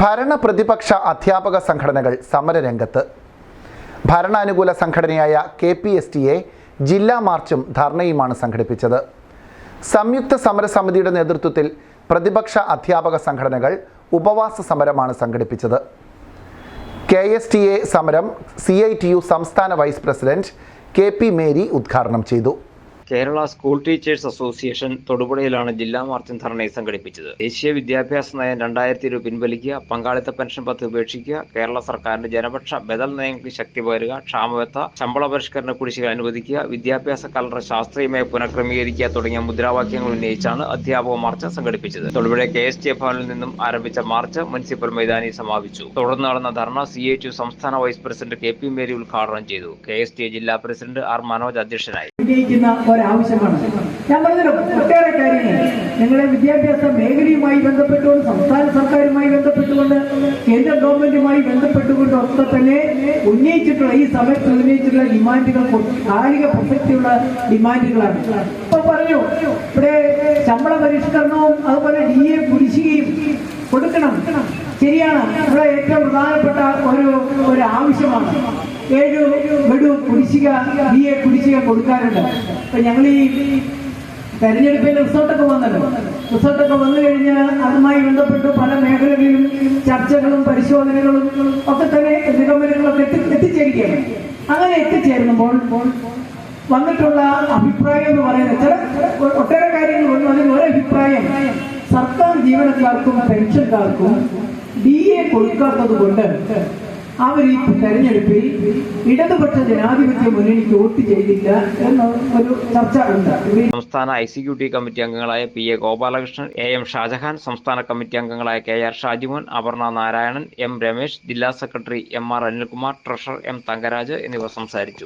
ഭരണ പ്രതിപക്ഷ അധ്യാപക സംഘടനകൾ സമരരംഗത്ത്. ഭരണാനുകൂല സംഘടനയായ K P S T A ജില്ലാ മാർച്ചും ധർണയുമാണ് സംഘടിപ്പിച്ചത്. സംയുക്ത സമരസമിതിയുടെ നേതൃത്വത്തിൽ പ്രതിപക്ഷ അധ്യാപക സംഘടനകൾ ഉപവാസ സമരമാണ് സംഘടിപ്പിച്ചത്. കെ എസ് ടി എ സമരം സി ഐ ടി യു സംസ്ഥാന vice president K P Mary ഉദ്ഘാടനം ചെയ്തു. കേരള സ്കൂൾ ടീച്ചേഴ്സ് അസോസിയേഷൻ തൊടുപുഴയിലാണ് ജില്ലാ മാർച്ചും ധർണയും സംഘടിപ്പിച്ചത്. ദേശീയ വിദ്യാഭ്യാസ നയം രണ്ടായിരത്തി ഇരുപത് പിൻവലിക്കുക പങ്കാളിത്ത പെൻഷൻ പദ്ധതി ഉപേക്ഷിക്കുക കേരള സർക്കാരിന്റെ ജനപക്ഷ ബദൽ നയങ്ങൾക്ക് ശക്തി പകരുക ക്ഷാമബത്ത ശമ്പള പരിഷ്കരണ കുടിശ്ശിക അനുവദിക്കുക വിദ്യാഭ്യാസ കലണ്ടർ ശാസ്ത്രീയമായി പുനഃക്രമീകരിക്കുക തുടങ്ങിയ മുദ്രാവാക്യങ്ങൾ ഉന്നയിച്ചാണ് അധ്യാപക മാർച്ച് സംഘടിപ്പിച്ചത്. തൊടുപുഴ കെ. എസ്. ടി. ഭവനിൽ നിന്നും ആരംഭിച്ച മാർച്ച് മുനിസിപ്പൽ മൈതാനിയിൽ സമാപിച്ചു. തുടർന്ന് നടന്ന ധർണ സി. എ. ടു. സംസ്ഥാന vice president K. P. Mary ഉദ്ഘാടനം ചെയ്തു. കെ. എസ്. ടി. ജില്ലാ പ്രസിഡന്റ് ആർ. മനോജ് അധ്യക്ഷനായി. ഒരാവശ്യമാണ്. ഞാൻ പറഞ്ഞല്ലോ ഒട്ടേറെ കാര്യങ്ങൾ. നിങ്ങളുടെ വിദ്യാഭ്യാസ മേഖലയുമായി ബന്ധപ്പെട്ടുകൊണ്ട് സംസ്ഥാന സർക്കാരുമായി ബന്ധപ്പെട്ടുകൊണ്ട് കേന്ദ്ര ഗവൺമെന്റുമായി ബന്ധപ്പെട്ടുകൊണ്ട് ഒക്കെ തന്നെ ഉന്നയിച്ചിട്ടുള്ള ഈ സമയത്ത് ഉന്നയിച്ചിട്ടുള്ള ഡിമാൻഡുകൾ കാലിക പ്രസക്തിയുള്ള ഡിമാൻഡുകളാണ്. ഇപ്പൊ പറഞ്ഞു ഇവിടെ ശമ്പള പരിഷ്കരണവും അതുപോലെ ഡി എ കുടിശ്ശികയും കൊടുക്കണം. ശരിയാണ്. ഇവിടെ ഏറ്റവും പ്രധാനപ്പെട്ട ഒരു ആവശ്യമാണ് ഏഴ് ഗഡു കുടിശ്ശിക ബി എ കുടിശ്ശിക കൊടുക്കാറുണ്ട്. അപ്പൊ ഞങ്ങൾ ഈ തെരഞ്ഞെടുപ്പിൽ റിസോർട്ടൊക്കെ വന്നല്ലോ റിസോർട്ടൊക്കെ വന്നു കഴിഞ്ഞാൽ അതുമായി ബന്ധപ്പെട്ട് പല മേഖലകളിലും ചർച്ചകളും പരിശോധനകളും ഒക്കെ തന്നെ നിഗമനങ്ങളൊക്കെ എത്തി എത്തിച്ചേരുകയാണ്. അങ്ങനെ എത്തിച്ചേരുമ്പോൾ വന്നിട്ടുള്ള അഭിപ്രായം എന്ന് പറയുന്നത് ചില ഒട്ടേറെ കാര്യങ്ങൾ വന്നു. അതിൽ അഭിപ്രായം സർക്കാർ ജീവനക്കാർക്കും പെൻഷൻകാർക്കും ഡി എ കൊടുക്കാത്തത് കൊണ്ട് അവർ ഈ തെരഞ്ഞെടുപ്പിൽ ഇടതുപക്ഷ ജനാധിപത്യ മുന്നണിക്ക് വോട്ട് ചെയ്തില്ല എന്ന ഒരു ചർച്ച ഉണ്ട് സംസ്ഥാന എക്സിക്യൂട്ടീവ് കമ്മിറ്റി അംഗങ്ങളായ P A Gopalakrishnan A M Shajahan സംസ്ഥാന കമ്മിറ്റി അംഗങ്ങളായ K R Shajimon Aparna Narayanan M Ramesh ജില്ലാ secretary M R Anilkumar treasurer M Thangaraj എന്നിവർ സംസാരിച്ചു.